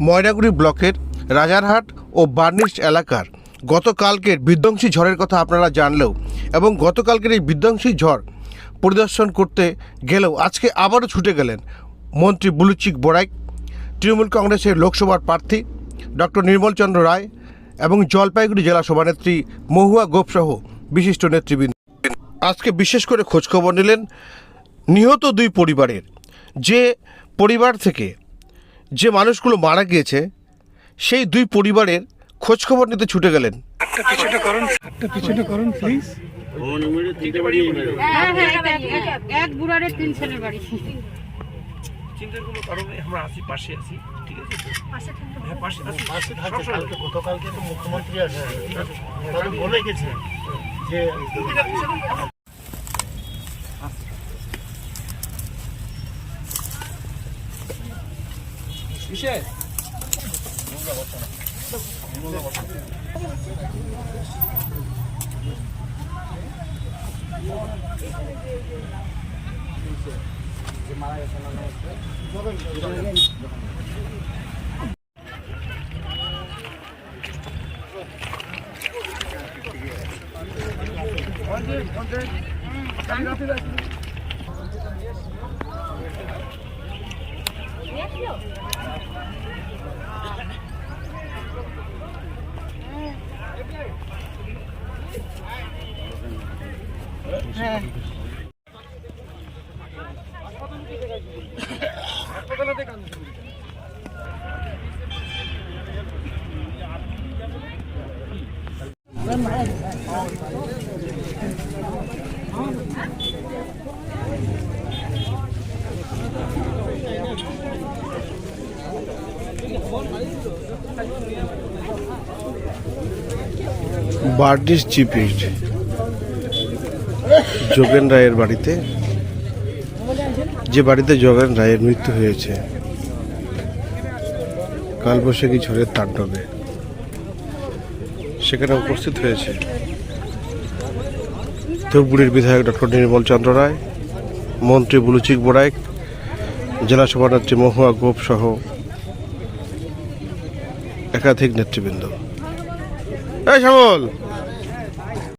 ময়নাগুড়ি ব্লকের রাজারহাট ও বার্নিশ এলাকার গতকালকের বিধ্বংসী ঝড়ের কথা আপনারা জানলেও এবং গতকালকের এই বিধ্বংসী ঝড় পরিদর্শন করতে গেলেও আজকে আবারও ছুটে গেলেন মন্ত্রী বুলুচিক বড়াইক তৃণমূল কংগ্রেসের লোকসভার প্রার্থী ডক্টর নির্মলচন্দ্র রায় এবং জলপাইগুড়ি জেলা সভানেত্রী মহুয়া গোপসহ বিশিষ্ট নেতৃবৃন্দ। আজকে বিশেষ করে খোঁজখবর নিলেন নিহত দুই পরিবারের। যে পরিবার থেকে যে মানুষগুলো মারা গিয়েছে সেই দুই পরিবারের খোঁজখবর নিতে ছুটে গেলেন। একটা পিছনে করুন। একটা পিছনে করুন প্লিজ হ্যাঁ হ্যাঁ এক- এক- এক- এক বুড়ারে তিন ছেলের বাড়ি। চিন্তার কোনো কারণ নেই আমরা আছি পাশে আছি ঠিক আছে? হ্যাঁ পাশে আছি পাশে থাকছে কালকে গতকালকে তো মুখ্যমন্ত্রী আছে বলে গেছে যে কিসে মারা গেছে না Yes, no. বার্ডিস চিপিট যোগেন রায়ের বাড়িতে। যে বাড়িতে যোগেন রায়ের মৃত্যু হয়েছে, কালবৈশাখী ঝড়ের তাণ্ডবে। সেখানে উপস্থিত হয়েছে ধূপগুড়ির বিধায়ক ডক্টর নির্মল চন্দ্র রায়, মন্ত্রী বুলুচিক বোরাইক, জেলা সভানেত্রী মহুয়া গোপ সহ একাধিক নেতৃবৃন্দ। এই শ্যামল!